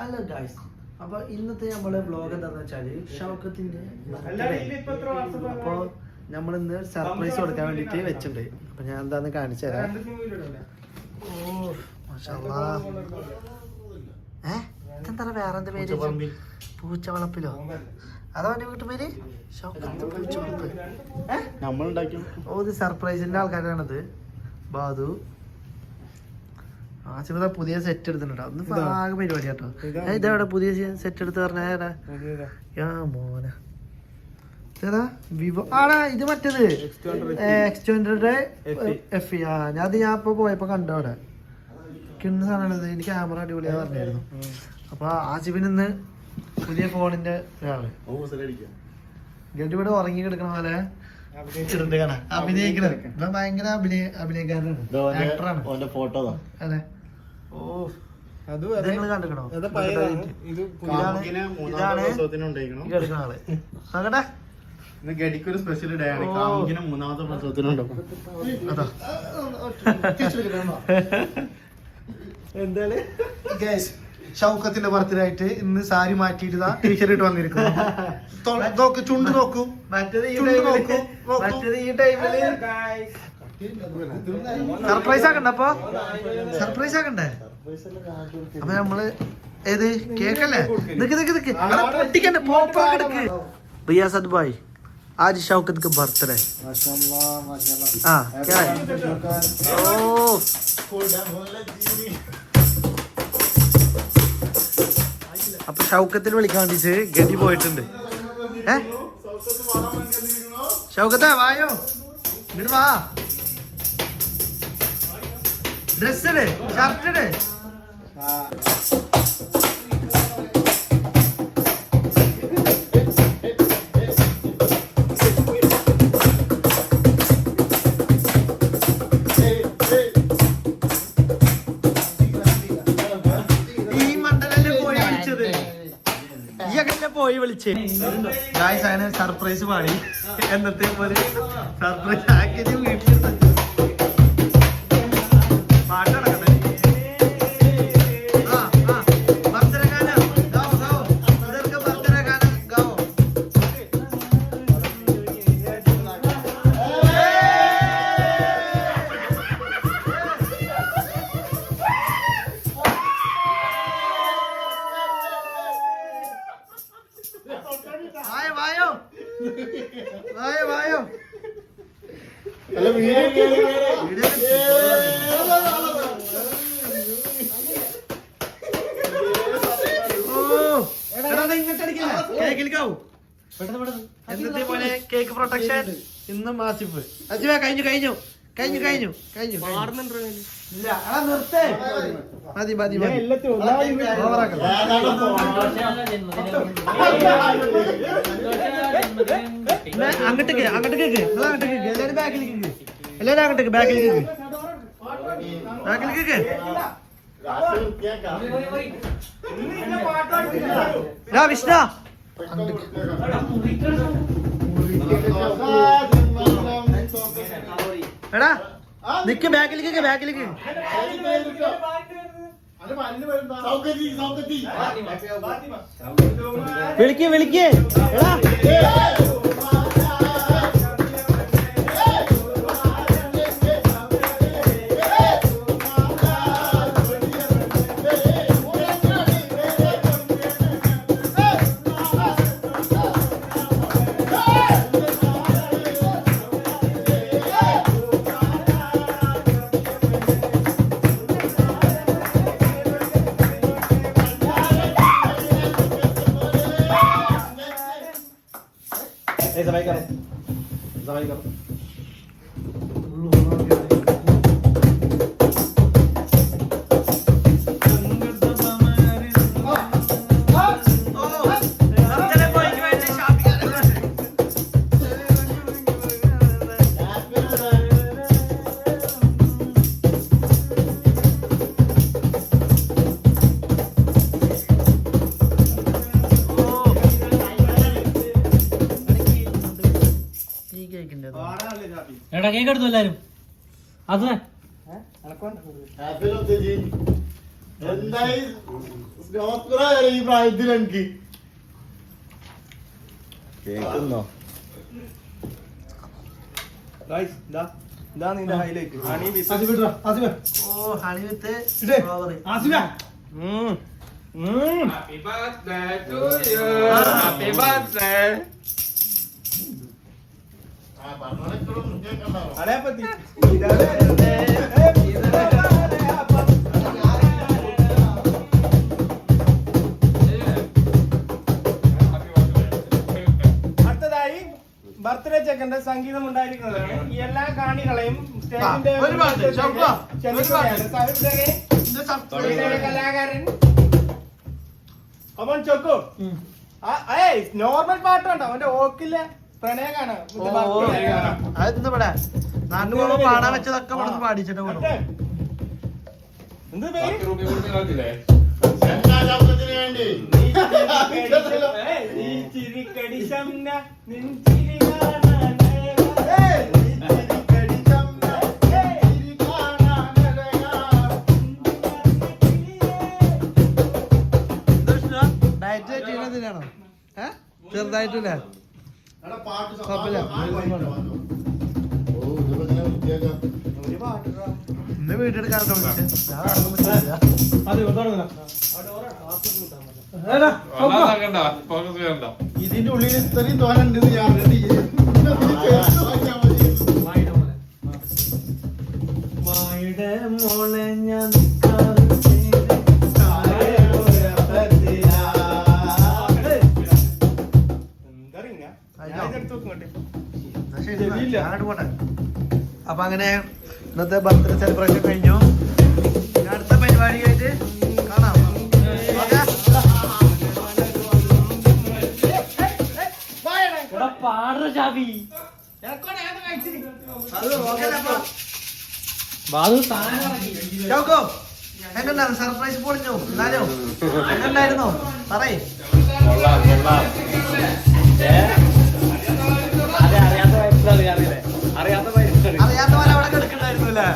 അല്ല ഗായ്സ് അപ്പൊ ഇന്നത്തെ നമ്മളെ വ്ലോഗ് എന്താന്ന് വെച്ചാൽ ഷൗക്കത്തിന്റെ അപ്പൊ നമ്മൾ ഇന്ന് സർപ്രൈസ് കൊടുക്കാൻ വേണ്ടിട്ട് വെച്ചിട്ടുണ്ട്. അപ്പൊ ഞാൻ എന്താന്ന് കാണിച്ചു തരാം. ഓ മാഷാ. ഏ? ഇതെന്താ വേറെ പൂച്ച പേര്? പൂച്ചവളപ്പിലോ? അതോ എന്റെ വീട്ടുപേര് ഷൗക്കത്ത് പൂച്ചവളപ്പ്. നമ്മളുണ്ടാക്കി ഓ ഇത് സർപ്രൈസിന്റെ ആൾക്കാരാണത്. ബാദു. ആസിഫത പുതിയ സെറ്റ് എടുത്തിട്ടുണ്ടോ. ഒന്ന്. ആകെ പരിപാടി കേട്ടോ. ഇതാ. ഇതെവിടെ പുതിയ സെറ്റ് എടുത്ത് പറഞ്ഞാ യാ മോന. വിവോ ആടാ ഇത് മറ്റേത്. X ട്വന്റിയുടെ FE. എഫ് ആ ഞാൻ അത് ഞാൻ ഇപ്പൊ പോയപ്പോ കണ്ടു അവിടെ. കിണ്ണ സാധനമാണിത് എനിക്ക് ക്യാമറ അടിപൊളിയാ പറഞ്ഞായിരുന്നു അപ്പൊ ആസിഫിന് ഇന്ന് പുതിയ ഫോണിന്റെ ഒരാൾ. ഗഡി ഇവിടെ ഉറങ്ങി കിടക്കണ പോലെ അഭിനയിക്കണം. ഇവൻ ഭയങ്കര അഭിനയ അഭിനയക്കാരനാണ് ആക്ടറാണ് ഓന്റെ ഫോട്ടോ അതെ. ഓ അത് നിങ്ങൾ കണ്ടിക്കണോ. ഇത് ഇതാണ് ആൾ. നോക്കട്ടെ ഇന്ന് ഗഡിക്കൊരു സ്പെഷ്യൽ ഡേ ആണ്. കാമുകിന് മൂന്നാമത്തെ എന്താണ്? ഷൗക്കത്തിന്റെ ബർത്ത്ഡേയായിട്ട് ഇന്ന് സാരി മാറ്റിയിട്ട് ടീഷർട്ട് ഇട്ട് വന്നിരിക്കുന്നു. നോക്ക് ചുണ്ട് നോക്കൂ. മറ്റേത് ഈ ടൈമിൽ. നോക്കൂ നോക്കൂ മറ്റേത് ഈ ടൈമില് സർപ്രൈസ് ആക്കണ്ട അപ്പൊ സർപ്രൈസ് ആക്കണ്ടേ അപ്പൊ നമ്മള് ഏത് കേക്കല്ലേ നിക്ക് നിക്ക് നിക്ക് എടാ, പൊട്ടിക്കണ്ട പോപ്പർ കിടക്ക് റിയാസത് ഭായ് आज शौकत का बर्थडे हाँ क्या है ओ അപ്പൊ ഷൗക്കത്തിന് വിളിക്കാൻ വേണ്ടിട്ട് ഗഡി പോയിട്ടുണ്ട് ഏ ഷൗക്കത്തെ വായോ ഇങ്ങോട്ട് വാ ഡ്രസ് ഇട് ഷർട്ട് ഈ മണ്ഡലല്ലേ പോയി വിളിച്ചത്? ഇയൊക്കെ പോയി വിളിച്ചേ? ഗായ്സ് അങ്ങനെ സർപ്രൈസ് പാടി. എന്നത്തെ പോലെ സർപ്രൈസ് ആക്കിയത് വീട്ടിൽ വായോ, വായോ. എന്നത്തെ പോലെ കേക്ക് പ്രൊട്ടക്ഷൻ ഇന്നും ആസിഫ് അജിവ കഴിഞ്ഞു കഴിഞ്ഞു കഴിഞ്ഞു കഴിഞ്ഞു കഴിഞ്ഞു. മതി മതി അങ്ങോട്ട് അങ്ങോട്ട് കേക്ക് അങ്ങോട്ട് കേക്ക് എല്ലാരും ബാക്കിലേക്ക് കേക്ക് എല്ലാരും അങ്ങോട്ടേക്ക് ബാക്കിലേക്ക് കേക്ക് ബാക്കിലേക്ക് കേക്ക്. ഡാ വിഷ്ണ. എടാ നിക്ക് ബാക്കിലേക്ക് ബാക്കിലേക്ക്. വിളിക്ക് വിളിക്ക്. എടാ. ഈ കേക്ക് എടുത്തു എല്ലാരും. അത് എന്തായി? ഈ പ്രായത്തിൽ എനിക്ക്. കേക്കുന്നോ happy birthday to happy honey അടുത്തതായി ബർത്ത്ഡേ ചെക്കന്റെ സംഗീതം ഉണ്ടായിരിക്കുന്നതാണ്. ഈ എല്ലാ കാണികളെയും കലാകാരൻ. അവൻ ചൊക്കു. നോർമൽ പാട്ടുണ്ട് അവന്റെ ഓക്കിലെ ഇവിടെ നാട്ടിൽ പോകുമ്പോ പാടാൻ വെച്ചതൊക്കെ ഇവിടെ നിന്ന് പാടിച്ചിട്ട് പോകണം ചെറുതായിട്ടില്ലേ? ഇന്ന് ചെയ്യണ്ട. ഇതിന്റെ ഉള്ളിൽ ഇത്രയും എന്ന് ഞാൻ. വായുടെ മോളെ ഞാൻ പോട്ടെ. അപ്പൊ അങ്ങനെ ഇന്നത്തെ ബർത്ത്ഡേ സെലിബ്രേഷൻ കഴിഞ്ഞു. ഇനി അടുത്ത പരിപാടിയായിട്ട് കാണാം. എങ്ങനെയുണ്ടായിരുന്നു സർപ്രൈസ് പൊളിഞ്ഞു. എന്നാലോ എങ്ങനെയുണ്ടായിരുന്നു? പറയേ. കൊള്ളാം കൊള്ളാം. അറിയാത്ത പോലെ അവിടെ കിടക്കണ്ടായിരുന്നു അല്ലേ